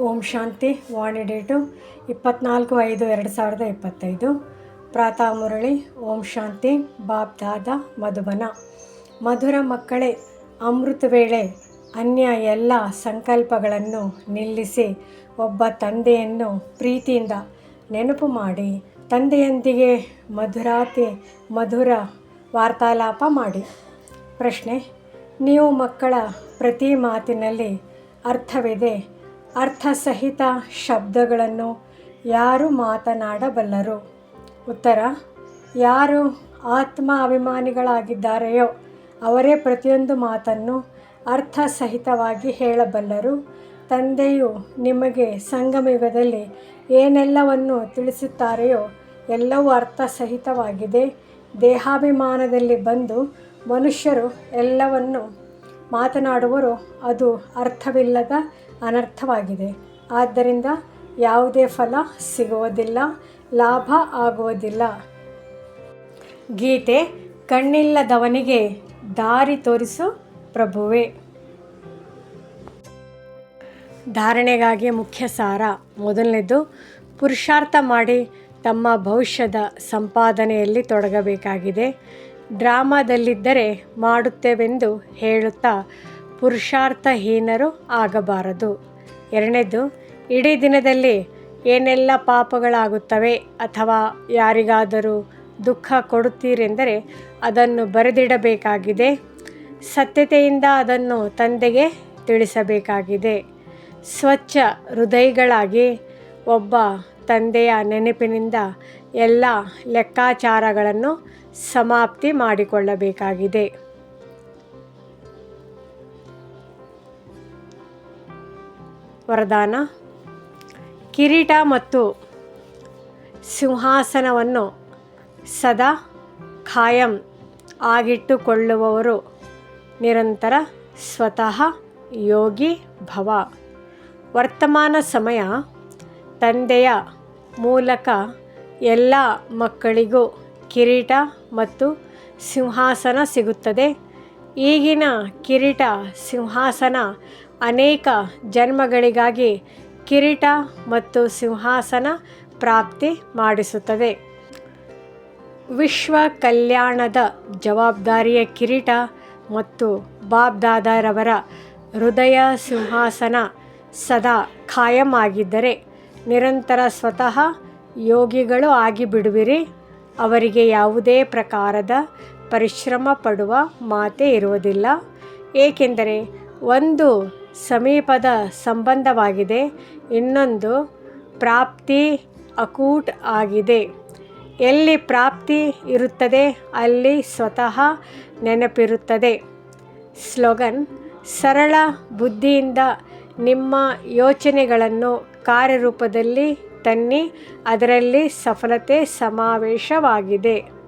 ಓಂ ಶಾಂತಿ, ವಾಣಿ date, ಇಪ್ಪತ್ನಾಲ್ಕು ಐದು ಎರಡು ಸಾವಿರದ ಇಪ್ಪತ್ತೈದು. ಪ್ರಾತಃ ಮುರಳಿ, ಓಂ ಶಾಂತಿ, ಬಾಪ್ ದಾದ, ಮಧುಬನ. ಮಧುರ ಮಕ್ಕಳೇ, ಅಮೃತ ವೇಳೆ ಅನ್ಯ ಎಲ್ಲ ಸಂಕಲ್ಪಗಳನ್ನು ನಿಲ್ಲಿಸಿ ಒಬ್ಬ ತಂದೆಯನ್ನು ಪ್ರೀತಿಯಿಂದ ನೆನಪು ಮಾಡಿ, ತಂದೆಯೊಂದಿಗೆ ಮಧುರಾತಿ, ಮಧುರ ವಾರ್ತಾಲಾಪ ಮಾಡಿ. ಪ್ರಶ್ನೆ, ನೀವು ಮಕ್ಕಳ ಪ್ರತಿ ಮಾತಿನಲ್ಲಿ ಅರ್ಥವಿದೆ ಅರ್ಥಸಹಿತ ಶಬ್ದಗಳನ್ನು ಯಾರು ಮಾತನಾಡಬಲ್ಲರು? ಉತ್ತರ, ಯಾರು ಆತ್ಮ ಅಭಿಮಾನಿಗಳಾಗಿದ್ದಾರೆಯೋ ಅವರೇ ಪ್ರತಿಯೊಂದು ಮಾತನ್ನು ಅರ್ಥಸಹಿತವಾಗಿ ಹೇಳಬಲ್ಲರು. ತಂದೆಯು ನಿಮಗೆ ಸಂಗಮಯುಗದಲ್ಲಿ ಏನೆಲ್ಲವನ್ನು ತಿಳಿಸುತ್ತಾರೆಯೋ ಎಲ್ಲವೂ ಅರ್ಥಸಹಿತವಾಗಿದೆ. ದೇಹಾಭಿಮಾನದಲ್ಲಿ ಬಂದು ಮನುಷ್ಯರು ಎಲ್ಲವನ್ನು ಮಾತನಾಡುವರು ಅದು ಅರ್ಥವಿಲ್ಲದ ಅನರ್ಥವಾಗಿದೆ. ಆದ್ದರಿಂದ ಯಾವುದೇ ಫಲ ಸಿಗುವುದಿಲ್ಲ, ಲಾಭ ಆಗುವುದಿಲ್ಲ. ಗೀತೆ, ಕಣ್ಣಿಲ್ಲದವನಿಗೆ ದಾರಿ ತೋರಿಸು ಪ್ರಭುವೆ. ಧಾರಣೆಗಾಗಿ ಮುಖ್ಯ ಸಾರ. ಮೊದಲನೇದು, ಪುರುಷಾರ್ಥ ಮಾಡಿ ತಮ್ಮ ಭವಿಷ್ಯದ ಸಂಪಾದನೆಯಲ್ಲಿ ತೊಡಗಬೇಕಾಗಿದೆ. ಡ್ರಾಮಾದಲ್ಲಿದ್ದರೆ ಮಾಡುತ್ತೇವೆಂದು ಹೇಳುತ್ತಾ ಪುರುಷಾರ್ಥಹೀನರು ಆಗಬಾರದು. ಎರಡನೇದು, ಇಡೀ ದಿನದಲ್ಲಿ ಏನೆಲ್ಲ ಪಾಪಗಳಾಗುತ್ತವೆ ಅಥವಾ ಯಾರಿಗಾದರೂ ದುಃಖ ಕೊಡುತ್ತೀರೆಂದರೆ ಅದನ್ನು ಬರೆದಿಡಬೇಕಾಗಿದೆ. ಸತ್ಯತೆಯಿಂದ ಅದನ್ನು ತಂದೆಗೆ ತಿಳಿಸಬೇಕಾಗಿದೆ. ಸ್ವಚ್ಛ ಹೃದಯಗಳಾಗಿ ಒಬ್ಬ ತಂದೆಯ ನೆನಪಿನಿಂದ ಎಲ್ಲ ಲೆಕ್ಕಾಚಾರಗಳನ್ನು ಸಮಾಪ್ತಿ ಮಾಡಿಕೊಳ್ಳಬೇಕಾಗಿದೆ. ವರದಾನ, ಕಿರೀಟ ಮತ್ತು ಸಿಂಹಾಸನವನ್ನು ಸದಾ ಖಾಯಂ ಆಗಿಟ್ಟುಕೊಳ್ಳುವವರು ನಿರಂತರ ಸ್ವತಃ ಯೋಗಿ ಭವ. ವರ್ತಮಾನ ಸಮಯ ತಂದೆಯ ಮೂಲಕ ಎಲ್ಲ ಮಕ್ಕಳಿಗೂ ಕಿರೀಟ ಮತ್ತು ಸಿಂಹಾಸನ ಸಿಗುತ್ತದೆ. ಈಗಿನ ಕಿರೀಟ, ಸಿಂಹಾಸನ ಅನೇಕ ಜನ್ಮಗಳಿಗಾಗಿ ಕಿರೀಟ ಮತ್ತು ಸಿಂಹಾಸನ ಪ್ರಾಪ್ತಿ ಮಾಡಿಸುತ್ತದೆ. ವಿಶ್ವ ಕಲ್ಯಾಣದ ಜವಾಬ್ದಾರಿಯ ಕಿರೀಟ ಮತ್ತು ಬಾಬ್ದಾದರವರ ಹೃದಯ ಸಿಂಹಾಸನ ಸದಾ ಖಾಯಂ ಆಗಿದ್ದರೆ ನಿರಂತರ ಸ್ವತಃ ಯೋಗಿಗಳು ಆಗಿಬಿಡುವಿರಿ. ಅವರಿಗೆ ಯಾವುದೇ ಪ್ರಕಾರದ ಪರಿಶ್ರಮ ಪಡುವ ಮಾತೇ ಇರುವುದಿಲ್ಲ. ಏಕೆಂದರೆ ಒಂದು ಸಮೀಪದ ಸಂಬಂಧವಾಗಿದೆ, ಇನ್ನೊಂದು ಪ್ರಾಪ್ತಿ ಅಕೂಟ್ ಆಗಿದೆ. ಎಲ್ಲಿ ಪ್ರಾಪ್ತಿ ಇರುತ್ತದೆ, ಅಲ್ಲಿ ಸ್ವತಃ ನೆನಪಿರುತ್ತದೆ. ಸ್ಲೋಗನ್, ಸರಳ ಬುದ್ಧಿಯಿಂದ ನಿಮ್ಮ ಯೋಚನೆಗಳನ್ನು ಕಾರ್ಯರೂಪದಲ್ಲಿ ತನ್ನಿ ಅದರಲ್ಲಿ ಸಫಲತೆ ಸಮಾವೇಶವಾಗಿದೆ.